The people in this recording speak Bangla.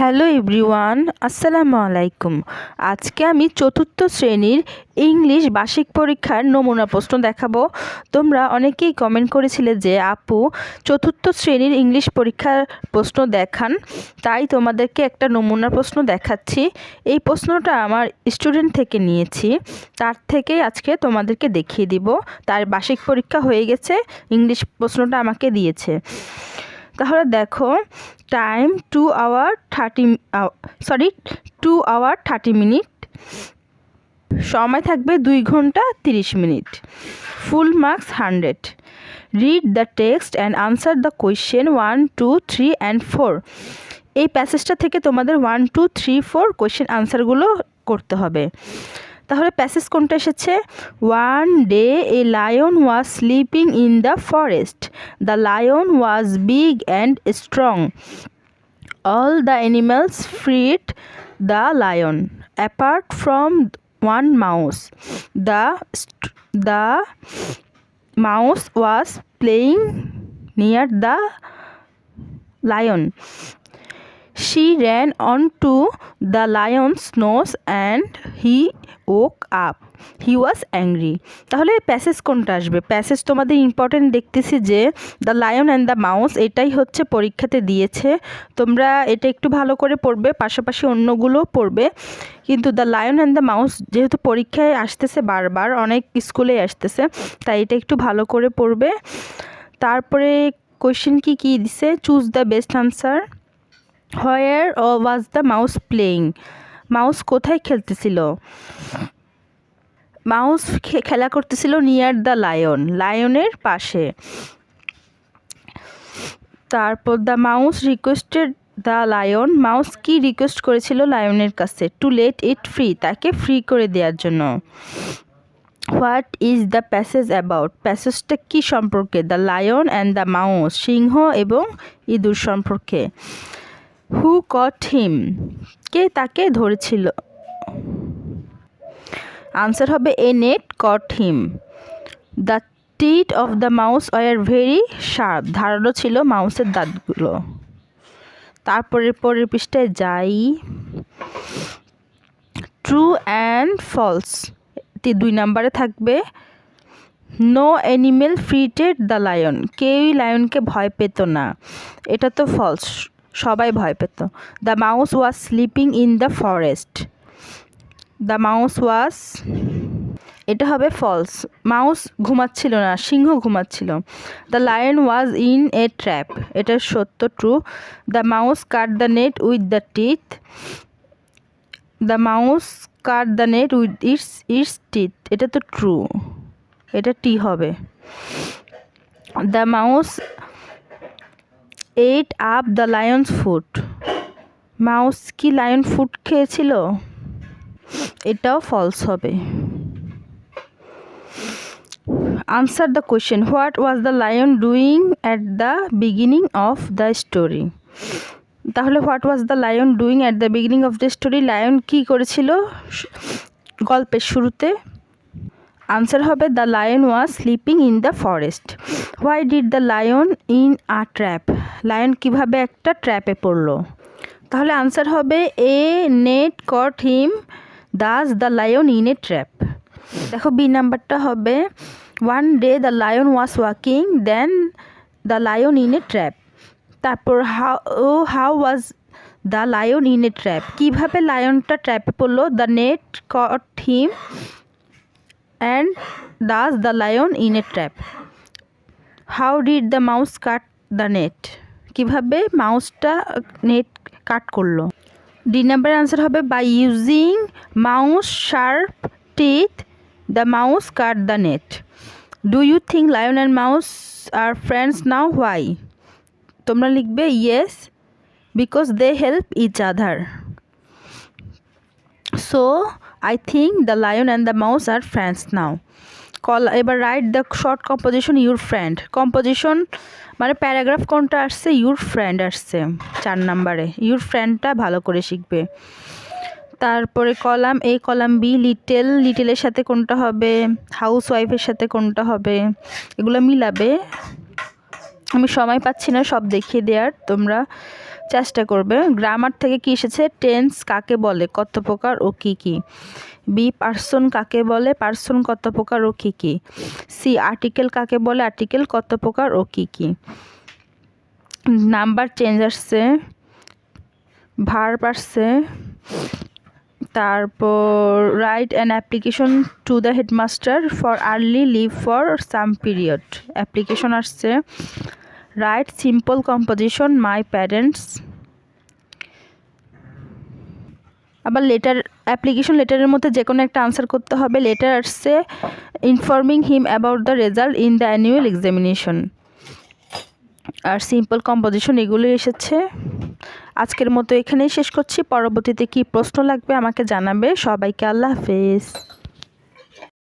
হ্যালো এভরিওয়ান, আসসালামু আলাইকুম। আজকে আমি চতুর্থ শ্রেণির ইংলিশ বার্ষিক পরীক্ষার নমুনা প্রশ্ন দেখাবো। তোমরা অনেকেই কমেন্ট করেছিলে যে, আপু, চতুর্থ শ্রেণির ইংলিশ পরীক্ষার প্রশ্ন দেখান, তাই তোমাদেরকে একটা নমুনা প্রশ্ন দেখাচ্ছি। এই প্রশ্নটা আমার স্টুডেন্ট থেকে নিয়েছি। তার থেকেই আজকে তোমাদেরকে দেখিয়ে দিব। তার বার্ষিক পরীক্ষা হয়ে গেছে, ইংলিশ প্রশ্নটা আমাকে দিয়েছে। তাহলে দেখো time two hour thirty sorry two hour thirty minute সময় থাকবে দুই ঘণ্টা তিরিশ minute. Full marks hundred read the text and answer the question one two three and four এই প্যাসেজটা থেকে তোমাদের one two three four question আনসারগুলো করতে হবে। তাহলে প্যাসেজ কোনটা এসেছে? One day a lion was sleeping in the forest the lion was big and strong all the animals feared the lion apart from one mouse the the mouse was playing near the lion She ran onto the lion's nose and he woke up. He was angry তাহলে প্যাসেজ কোনটা আসবে? প্যাসেজ তোমাদের ইম্পর্টেন্ট দেখতেছি যে the lion and the mouse এটাই হচ্ছে পরীক্ষাতে দিয়েছে। তোমরা এটা একটু ভালো করে পড়বে, পাশাপাশি অন্যগুলোও পড়বে। কিন্তু the lion and the mouse যেহেতু পরীক্ষায় আসতেছে বারবার, অনেক স্কুলে আসতেছে, তাই এটা একটু ভালো করে পড়বে। তারপরে কোয়েশ্চেন কি কী দিছে? Choose the best answer where was the mouse playing mouse কোথায় খেলতেছিল? মাউস খেলা করতেছিল নিয়ার দ্য লায়ন লায়নের পাশে। তারপর the mouse requested the lion mouse কি রিকোয়েস্ট করেছিল লায়নের কাছে? টু লেট ইট ফ্রি তাকে ফ্রি করে দেওয়ার জন্য। What is the passage about প্যাসেজটা কী সম্পর্কে? The lion and the mouse সিংহ এবং ইঁদুর সম্পর্কে। হু কট হিম। কে তাকে ধরেছিল? আনসার হবে a net caught him. The teeth of the mouse were very sharp ধারালো ছিল মাউসের দাঁতগুলো। তারপরের পরের পৃষ্ঠায় যাই। ট্রু অ্যান্ড ফলস এটি দুই নাম্বারে থাকবে। No animal feared the lion কেউই লায়নকে ভয় পেত না। এটা তো ফলস সবাই ভয় পেত। The mouse was sleeping in the forest the mouse was এটা হবে ফলস মাউস ঘুমাচ্ছিল না, সিংহ ঘুমাচ্ছিল। The lion was in a trap এটা সত্য true the mouse cut the net with the teeth the mouse cut the net with its its teeth এটা তো ট্রু এটা টি হবে। The mouse ate up the lion's food mouse কি লায়ন ফুড খেয়েছিল? এটাও ফলস হবে। Answer the question what was the lion doing at the beginning of the story তাহলে what was the lion doing at the beginning of the story lion কী করেছিল? গল্পের শুরুতে আনসার হবে the lion was sleeping in the forest why did the lion in a trap lion কীভাবে একটা ট্র্যাপে পড়ল? তাহলে আনসার হবে a net caught him thus the lion in a trap দেখো বি নাম্বারটা হবে one day the lion was walking then the lion in a trap তারপর how O how was the lion in a trap কীভাবে লায়নটা ট্র্যাপে পড়ল? The net caught him and thus the lion in a trap how did the mouse cut the net কীভাবে মাউসটা নেট কাট করল? ডি নাম্বার আনসার হবে by using mouse sharp teeth the mouse cut the net do you think lion and mouse are friends now why তোমরা লিখবে yes because they help each other so I think the lion and the mouse are friends now call এবার write the short composition your friend composition মানে প্যারাগ্রাফ কোনটা আসছে? ইউর ফ্রেন্ড আসছে, চার নাম্বারে। ইউর ফ্রেন্ডটা ভালো করে শিখবে। তারপরে column, A column, B little লিটেলের সাথে কোনটা হবে? হাউস ওয়াইফের সাথে কোনটা হবে? এগুলো মিলাবে। আমি সময় পাচ্ছি না, সব দেখিয়ে দেওয়ার। তোমরা চেষ্টা করবে। গ্রামার থেকে কি এসেছে? টেন্স কাকে বলে? কত প্রকার ও কি কি? বি পার্সন কাকে বলে? পার্সন কত প্রকার ও কি কি? সি আর্টিকেল কাকে বলে? আর্টিকেল কত প্রকার ও কি কি? নাম্বার চেঞ্জ আসছে। ভার্ব আসছে। তারপর write an application to the headmaster for early leave for some period application আসছে। Write simple composition my parents আবার লেটার অ্যাপ্লিকেশন লেটারের মধ্যে যে কোনো একটা আনসার করতে হবে। লেটার আসছে informing him about the result in the annual examination R simple composition এগুলোই এসেছে। আজকের মতো এখানেই শেষ করছি। পরবর্তীতে কি প্রশ্ন লাগবে আমাকে জানাবে। সবাইকে আল্লাহ হাফেজ।